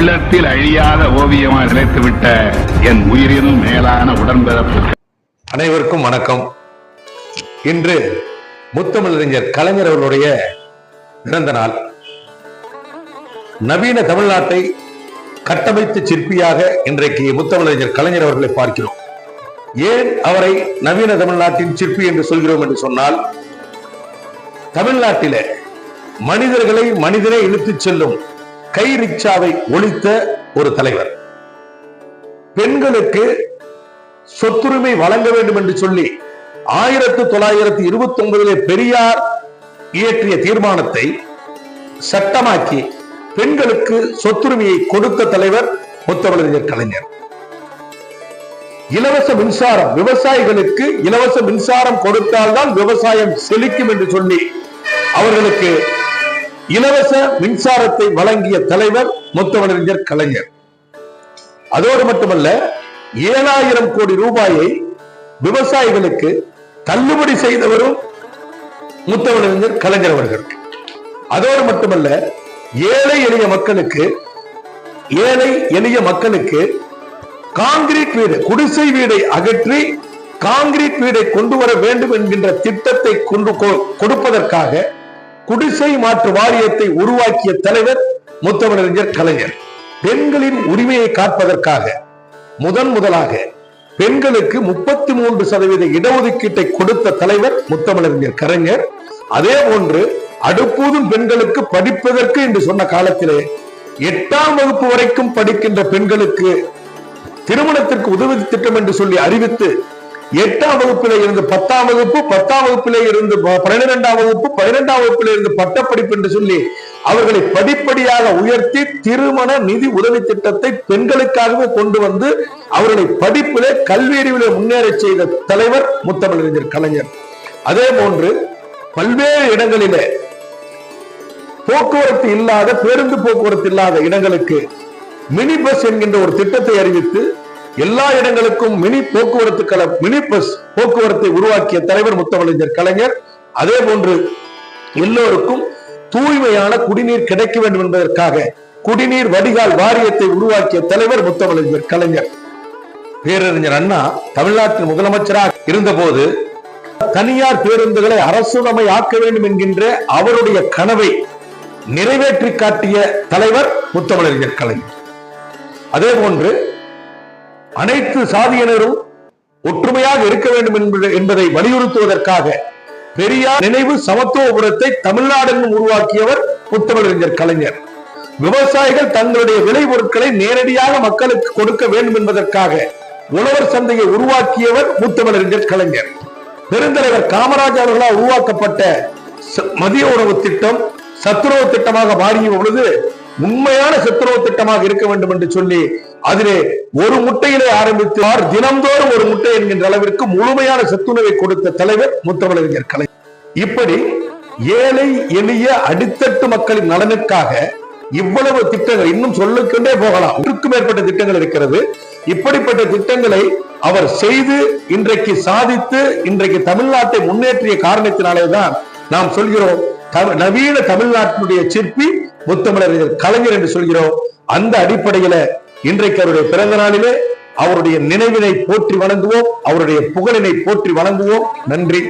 உள்ளத்தில் அழியாத ஓவியமாக நிலைத்துவிட்ட என் உயிரினும் மேலான உடன்பிறப்பு. அனைவருக்கும் வணக்கம். இன்று முத்தமிழறிஞர் கலைஞர் அவர்களுடைய பிறந்த நாள். நவீன தமிழ்நாட்டை கட்டமைத்து சிற்பியாக இன்றைக்கு முத்தமிழறிஞர் கலைஞர் அவர்களை பார்க்கிறோம். ஏன் அவரை நவீன தமிழ்நாட்டின் சிற்பி என்று சொல்கிறோம் என்று சொன்னால் தமிழ்நாட்டிலே மனிதர்களை மனிதனை இழுத்துச் செல்லும் கை ரிக்ஷாவை ஒழித்த ஒரு தலைவர். பெண்களுக்கு சொத்துரிமை வழங்க வேண்டும் என்று சொல்லி ஆயிரத்தி தொள்ளாயிரத்தி இருபத்தி ஒன்பதிலே பெரியார் இயற்றிய தீர்மானத்தை சட்டமாக்கி பெண்களுக்கு சொத்துரிமையை கொடுத்த தலைவர் முத்தமிழறிஞர் கலைஞர். இலவச மின்சாரம் விவசாயிகளுக்கு இலவச மின்சாரம் கொடுத்தால்தான் விவசாயம் செழிக்கும் என்று சொல்லி அவர்களுக்கு இலவச மின்சாரத்தை வழங்கிய தலைவர் முத்தமிழறிஞர் கலைஞர். அதோடு மட்டுமல்ல ஏழாயிரம் கோடி ரூபாயை விவசாயிகளுக்கு தள்ளுபடி செய்தவரும் முத்தமிழறிஞர் கலைஞர் அவர்கள் அதோடு மட்டுமல்ல ஏழை எளிய மக்களுக்கு ஏழை எளிய மக்களுக்கு காங்கிரீட் வீடு குடிசை வீடை அகற்றி காங்கிரீட் வீடை கொண்டு வர வேண்டும் என்கின்ற திட்டத்தை கொண்டு கொ- கொடுப்பதற்காக குடிசை மாற்று வாரியத்தை உருவாக்கிய தலைவர் முத்தமிழறிஞர் கலைஞர். பெண்களின் உரிமையை காப்பதற்காக முதன் முதலாக பெண்களுக்கு முப்பத்தி மூன்று சதவீத இடஒதுக்கீட்டை கொடுத்த தலைவர் முத்தமிழறிஞர் கலைஞர். அதே போன்று அடுப்பூதும் பெண்களுக்கு படிப்பதற்கு என்று சொன்ன காலத்திலே எட்டாம் வகுப்பு வரைக்கும் படிக்கின்ற பெண்களுக்கு திருமணத்திற்கு உதவி திட்டம் என்று சொல்லி அறிவித்து எட்டாம் வகுப்பில இருந்து பத்தாம் வகுப்பு பத்தாம் வகுப்பில இருந்து ப- பன்னிரெண்டாம் வகுப்பு பன்னிரெண்டாம் வகுப்பில இருந்து பட்டப்படிப்பு என்று சொல்லி அவர்களை படிப்படியாக உயர்த்தி திருமண நிதி உதவி திட்டத்தை பெண்களுக்காகவே கொண்டு வந்து அவர்களை படிப்பிலே கல்வி அறிவிலே முன்னேறச் செய்த தலைவர் முத்தமிழறிஞர் கலைஞர். அதே போன்று பல்வேறு இடங்களிலே போக்குவரத்து இல்லாத பேருந்து போக்குவரத்து இல்லாத இடங்களுக்கு மினி பஸ் என்கின்ற ஒரு திட்டத்தை அறிவித்து எல்லா இடங்களுக்கும் மினி போக்குவரத்து கல மினி பஸ் போக்குவரத்தை உருவாக்கிய தலைவர் முத்தமிழஞ்சர் கலைஞர். அதே போன்று எல்லோருக்கும் தூய்மையான குடிநீர் கிடைக்க வேண்டும் என்பதற்காக குடிநீர் வடிகால் வாரியத்தை உருவாக்கிய தலைவர் முத்தமிழஞ்சர் கலைஞர். பேரறிஞர் அண்ணா தமிழ்நாட்டின் முதலமைச்சராக இருந்தபோது தனியார் பேருந்துகளை அரசுடைமை ஆக்க வேண்டும் என்கின்ற அவருடைய கனவை நிறைவேற்றி காட்டிய தலைவர் முத்தமிழறிஞர் கலைஞர். அதே போன்று அனைத்து சாதியினரும் ஒற்றுமையாக இருக்க வேண்டும் என்பது- என்பதை வலியுறுத்துவதற்காக பெரியார் நினைவு சமத்துவபுரத்தை தமிழ்நாடெங்கும் உருவாக்கியவர் முத்தமிழறிஞர் கலைஞர். விவசாயிகள் தங்களுடைய விளைபொருட்களை நேரடியாக மக்களுக்கு கொடுக்க வேண்டும் என்பதற்காக உழவர் சந்தையை உருவாக்கியவர் முத்தமிழறிஞர் கலைஞர். பெருந்தலைவர் காமராஜர் அவர்களால் உருவாக்கப்பட்ட ச- மதிய உணவு திட்டம் சத்துணவு திட்டமாக மாறிய பொழுது உண்மையான சத்துணவு திட்டமாக இருக்க வேண்டும் என்று சொல்லி அதிலே ஒரு முட்டையிலே ஆரம்பித்தார் தினம்தோறும் தினந்தோறும் ஒரு முட்டை என்கின்ற அளவிற்கு முழுமையான சத்துணவை கொடுத்த தலைவர் முத்தமிழறிஞர் கலை. இப்படி ஏழை எளிய அடித்தட்டு மக்களின் நலனுக்காக இவ்வளவு திட்டங்கள் இன்னும் சொல்லிக்கொண்டே போகலாம். நூறுக்கும் மேற்பட்ட திட்டங்கள் இருக்கிறது. இப்படிப்பட்ட திட்டங்களை அவர் செய்து இன்றைக்கு சாதித்து இன்றைக்கு தமிழ்நாட்டை முன்னேற்றிய காரணத்தினாலே தான் நாம் சொல்கிறோம் தமிழ்- நவீன தமிழ்நாட்டினுடைய சிற்பி முத்தமிழறிஞர் கலைஞர் என்று சொல்கிறோம். அந்த அடிப்படையில இன்றைக்கு அவருடைய பிறந்த நாளிலே அவருடைய நினைவினை போற்றி வணங்குவோம். அவருடைய புகழினை போற்றி வணங்குவோம். நன்றி.